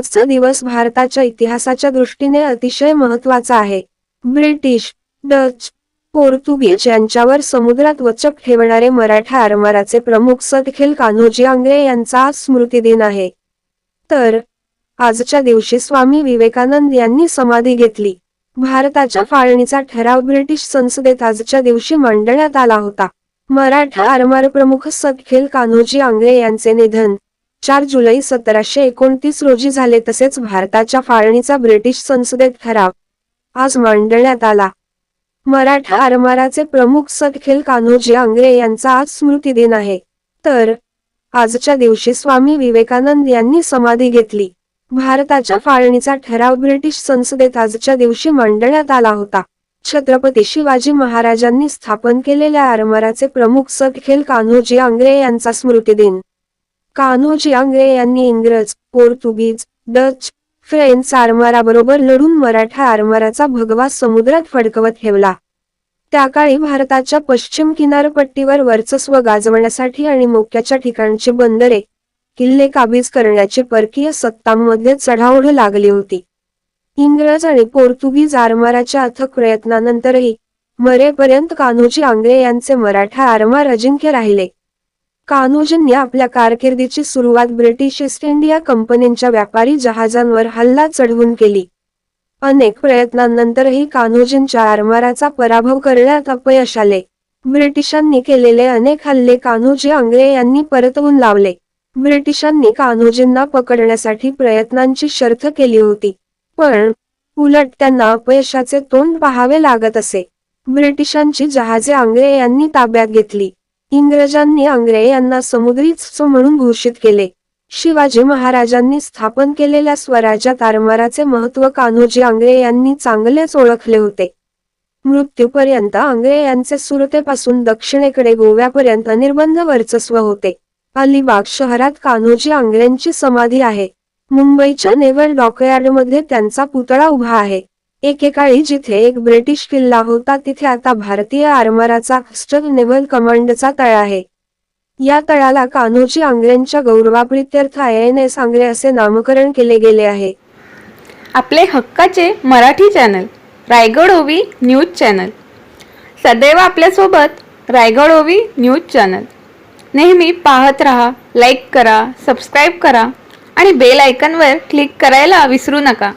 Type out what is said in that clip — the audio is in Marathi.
आजचा दिवस भारताच्या इतिहासाच्या दृष्टीने अतिशय महत्त्वाचा आहे. ब्रिटिश डच पोर्तुगीज यांच्यावर समुद्रात वचक ठेवणारे मराठा आरमाराचे प्रमुख सतखेल कान्होजी आंग्रे यांचा स्मृती दिन आहे. तर आजच्या दिवशी स्वामी विवेकानंद यांनी समाधी घेतली. भारताच्या फाळणीचा ठराव ब्रिटिश संसदेत आजच्या दिवशी मांडण्यात आला होता. मराठा आरमार प्रमुख सतखेल कान्होजी आंग्रे यांचे निधन चार जुलै सतराशे एकोणतीस रोजी झाले तसेच भारताच्या फाळणीचा ब्रिटिश संसदेत ठराव आज मांडण्यात आला. मराठा आरमाराचे प्रमुख सतखेल कान्होजी आंग्रे यांचा आज स्मृती दिन आहे. तर आजच्या दिवशी स्वामी विवेकानंद यांनी समाधी घेतली. भारताच्या फाळणीचा ठराव ब्रिटिश संसदेत आजच्या दिवशी मांडण्यात आला होता. छत्रपती शिवाजी महाराजांनी स्थापन केलेल्या आरमाराचे प्रमुख सतखेल कान्होजी आंग्रे यांचा स्मृती दिन कान्होजी आंग्रे यांनी इंग्रज पोर्तुगीज डच फ्रेंच आरमाराबरोबर लढून मराठा आरमाराचा भगवा समुद्रात फडकवत ठेवला. त्या काळी भारताच्या पश्चिम किनारपट्टीवर वर्चस्व गाजवण्यासाठी आणि मोक्याच्या ठिकाणची बंदरे किल्ले काबीज करण्याची परकीय सत्तांमध्ये चढाओढ लागली होती. इंग्रज आणि पोर्तुगीज आरमाराच्या अथक प्रयत्नानंतरही मरेपर्यंत कान्होजी आंग्रे यांचे मराठा आरमार अजिंक्य राहिले. कान्होजींनी आपल्या कारकिर्दीची सुरुवात ब्रिटिश ईस्ट इंडिया कंपनीच्या व्यापारी जहाजांवर हल्ला चढवून केली. अनेक प्रयत्नांनंतरही कान्होजींच्या आरमाराचा पराभव करण्यात अपयश आले. ब्रिटिशांनी केलेले अनेक हल्ले कान्होजी आंग्रे यांनी परतवून लावले. ब्रिटिशांनी कान्होजींना पकडण्यासाठी प्रयत्नांची शर्थ केली होती. पण उलट त्यांना अपयशाचे तोंड पाहावे लागत असे. ब्रिटिशांची जहाजे आंग्रे यांनी ताब्यात घेतली. इंग्रजांनी आंग्रे यांना समुद्री म्हणून घोषित केले. शिवाजी महाराजांनी स्थापन केलेल्या स्वराज्यात आरमाराचे महत्त्व कान्होजी आंग्रे यांनी चांगलेच ओळखले होते. मृत्यूपर्यंत आंग्रे यांचे सुरतेपासून दक्षिणेकडे गोव्यापर्यंत निर्बंध वर्चस्व होते. अलिबाग शहरात कान्होजी आंग्रेंची समाधी आहे. मुंबईच्या नेव्हल डॉकयार्डमध्ये त्यांचा पुतळा उभा आहे. एकेकाळी जिथे एक ब्रिटिश किल्ला होता तिथे आता भारतीय आरमाराचा कस्टल नेव्हल कमांडचा तळ आहे. या तळाला कान्होजी आंग्र्यांच्या गौरवाप्रित्यर्थ आय एन एस आंग्रे असे नामकरण केले गेले आहे. आपले हक्काचे मराठी चॅनल रायगड ओवी न्यूज चॅनल. सदैव आपल्यासोबत रायगड ओवी न्यूज चॅनल. नेहमी पाहत रहा लाईक करा सबस्क्राईब करा आणि बेल आयकनवर क्लिक करायला विसरू नका.